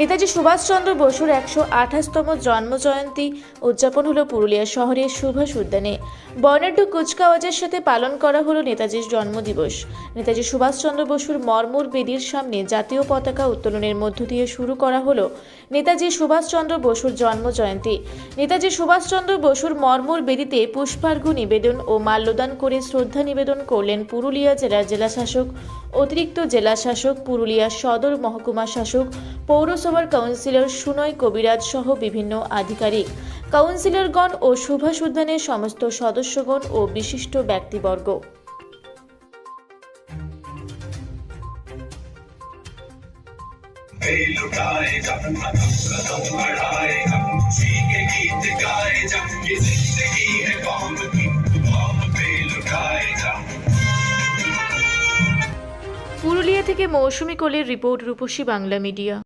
নেতাজি সুভাষচন্দ্র বসুর একশো আঠাশতম জন্মজয়ন্তী উদযাপন হলো পুরুলিয়া শহরের সুভাষ উদ্যানে। বর্ণাঢ্য কুচকাওয়াজের সাথে পালন করা হলো নেতাজির জন্মদিবস। নেতাজি সুভাষচন্দ্র বসুর মর্মর বেদির সামনে জাতীয় পতাকা উত্তোলনের মধ্য দিয়ে শুরু করা হলো নেতাজি সুভাষচন্দ্র বসুর জন্মজয়ন্তী। নেতাজি সুভাষচন্দ্র বসুর মর্মর বেদিতে পুষ্পার্ঘ্য নিবেদন ও মাল্যদান করে শ্রদ্ধা নিবেদন করলেন পুরুলিয়া জেলার জেলাশাসক, অতিরিক্ত জেলাশাসক, পুরুলিয়া সদর মহকুমা শাসক পৌরসভার কাউন্সিলর সুনয় কবিরাজ সহ বিভিন্ন আধিকারিক কাউন্সিলরগণ ও সুভাষ উদ্যানের সমস্ত সদস্যগণ ও বিশিষ্ট ব্যক্তিবর্গ। পুরুলিয়া থেকে মৌসুমী কলের রিপোর্ট রূপসী বাংলা মিডিয়া।